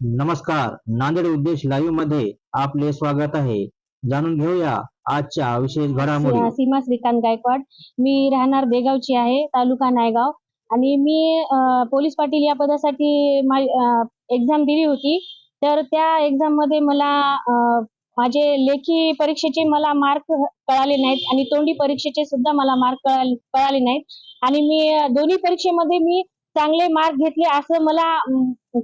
नमस्कार. नांदेड उद्देश लाईव्हमध्ये आपले स्वागत आहे. जाणून घेऊया आजच्या विशेष घडामोडी. सीमा श्रीकांत गायकवाड. मी राहणार देगावची आहे तालुका नायगाव. आणि मी पोलीस पाटील या पदासाठी एक्झाम दिली होती. तर त्या एक्झाममध्ये मला माझे लेखी परीक्षेचे मला मार्क कळाले नाहीत आणि तोंडी परीक्षेचे सुद्धा मला मार्क कळाले नाहीत. आणि मी दोन्ही परीक्षेमध्ये मी चांगले मार्क घेतले असं मला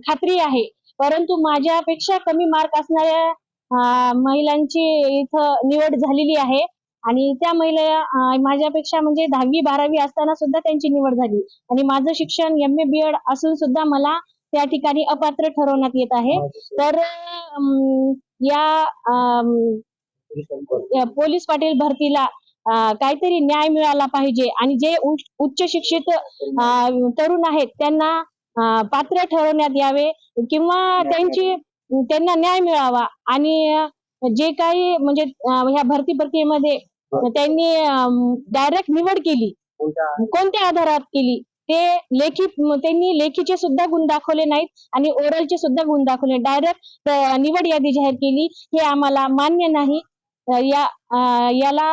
खात्री आहे. परंतु माझ्यापेक्षा कमी मार्क असणाऱ्या महिलांची इथं निवड झालेली आहे. आणि त्या महिला माझ्यापेक्षा म्हणजे दहावी बारावी असताना सुद्धा त्यांची निवड झाली. आणि माझं शिक्षण एम ए बी एड असून सुद्धा मला त्या ठिकाणी अपात्र ठरवण्यात येत आहे. तर अं, या पोलीस पाटील भरतीला काहीतरी न्याय मिळाला पाहिजे. आणि जे उच्च उच्च शिक्षित तरुण आहेत त्यांना पात्र ठरवण्यात यावे किंवा त्यांची त्यांना न्याय मिळावा आणि जे काही म्हणजे ह्या भरती प्रक्रियेमध्ये त्यांनी डायरेक्ट निवड केली. कोणत्या आधारात केली? ते लेखी त्यांनी लेखीचे सुद्धा गुण दाखवले नाहीत आणि ओरलचे सुद्धा गुण दाखवले. डायरेक्ट निवड यादी जाहीर केली. हे आम्हाला मान्य नाही. या याला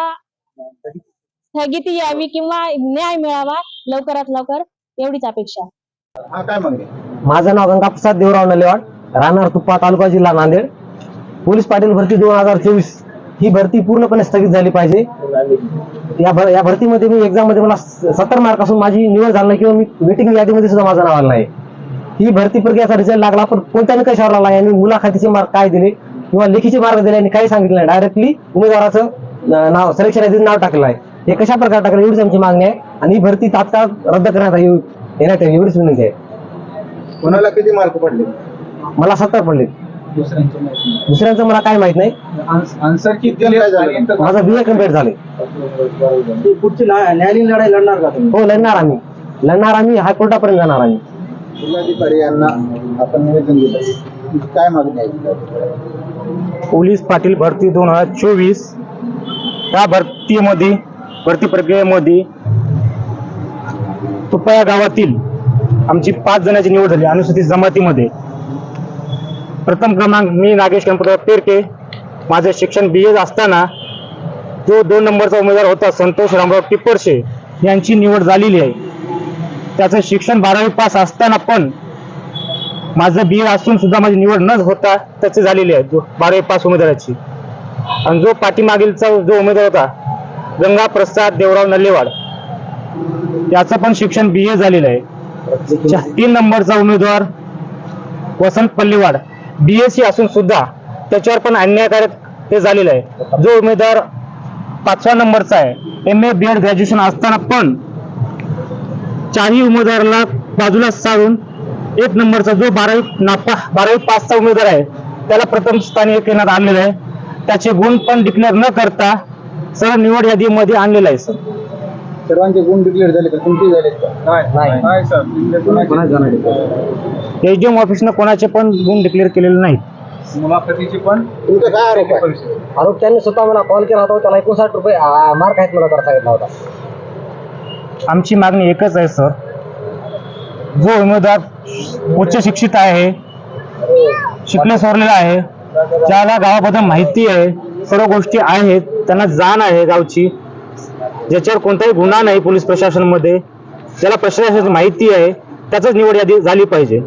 स्थगिती यावी किंवा न्याय मिळावा लवकरात लवकर. एवढीच अपेक्षा. माझं नाव गंगा प्रसाद देवराव नलेवाड राहणार तुप्पा तालुका जिल्हा नांदेड. पोलीस पाटील भरती दोन हजार चोवीस ही भरती पूर्णपणे स्थगित झाली पाहिजे. या भर या भरतीमध्ये मी एक्झाममध्ये मला सत्तर मार्क असून माझी निवड झाली नाही किंवा मी वेटिंग यादीमध्ये सुद्धा माझं नाव आलं नाही. ही भरती प्रक्रियाचा रिझल्ट लागला. पण कोणत्या निकषावर लागला? यांनी मुलाखतीचे मार्क काय दिले? किंवा लेखीचे मार्क दिले यांनी काही सांगितलं नाही. डायरेक्टली उमेदवाराचं नाव सिलेक्शन यादीत नाव टाकलं आहे. हे कशा प्रकारे टाकलं? एवढीच आमची मागणी आहे. आणि ही भरती तात्काळ रद्द करण्यात यावी येण्यात यावी एवढीच विनंती आहे. कोणाला किती मार्क पडले? मला सत्तर पडले दुसऱ्यांची माहिती दुसऱ्यांचं मला काय माहीत नाही. नाही. आन्सर किती काय दिले माझं बी ए कंप्लीट झाले. पुढची न्यायालयीन लढाई लढणार का तुम्ही? हो लढणार आम्ही. लढणार आम्ही हायकोर्टापर्यंत जाणार आम्ही. जिल्हाधिकारी यांना आपण निवेदन दिलं. काय मागणी आहे पोलीस पाटील भरती दोन हजार चोवीस. या भरतीमध्ये भरती प्रक्रियेमध्ये तुपया गावातील आमची पाच जणांची निवड झाली अनुसूचित जमातीमध्ये. प्रथम क्रमांक मी नागेश गणपतराव पेरके. माझे शिक्षण बी ए असताना जो दोन नंबरचा उमेदवार होता संतोष रामराव टिप्परशे यांची निवड झालेली आहे. त्याचं शिक्षण बारावी पास असताना पण माझं बी एड असून सुद्धा माझी निवड न होता त्याचे झालेली आहे जो बारावी पास उमेदवाराची. आणि जो पाठीमागीलचा जो उमेदवार होता गंगा प्रसाद देवराव नल्लेवाड. त्याचं पण शिक्षण बी ए झालेलं आहे. तीन नंबरचा उमेदवार वसंत पल्लीवाड. बीएससी असून सुद्धा त्याच्यावर पण अन्यायकारक ते झालेलं आहे. जो उमेदवार पाचव्या नंबरचा आहे M A B Ed graduation असताना पण चारही उमेदवाराला बाजूला सारून एक नंबरचा जो बारावी नापा बारावी पाचचा उमेदवार आहे त्याला प्रथम स्थानी येण्यात आणलेलं आहे. त्याचे गुण पण डिक्लेअर न करता सरळ निवड यादीमध्ये आणलेलं आहे सर. सर्वांचे गुण डिक्लेअर झाले का? तुमचे झाले का? नाही. नाही. सर ऑफिसनं कोणाचे? पण गुण डिक्लेअर केलेले नाहीत. मुलाखतीची पण तुमचा काय आरोप आहे. आरोप त्यांनी स्वतः मला कॉल केला होता त्याला एकोणसाठ रुपये मार्क आहेत मला तर सांगितला होता आमची मागणी एकच आहे सर जो उमेदवार उच्च शिक्षित आहे शिकले सवरलेला आहे ज्याला गावाबद्दल माहिती आहे सर्व गोष्टी आहेत त्यांना जाण आहे गावची. ज्याच्यावर कोणताही गुन्हा नाही पोलीस प्रशासनामध्ये. ज्याला प्रशासनाची माहिती आहे. त्याचाच निवड यादी झाली पाहिजे.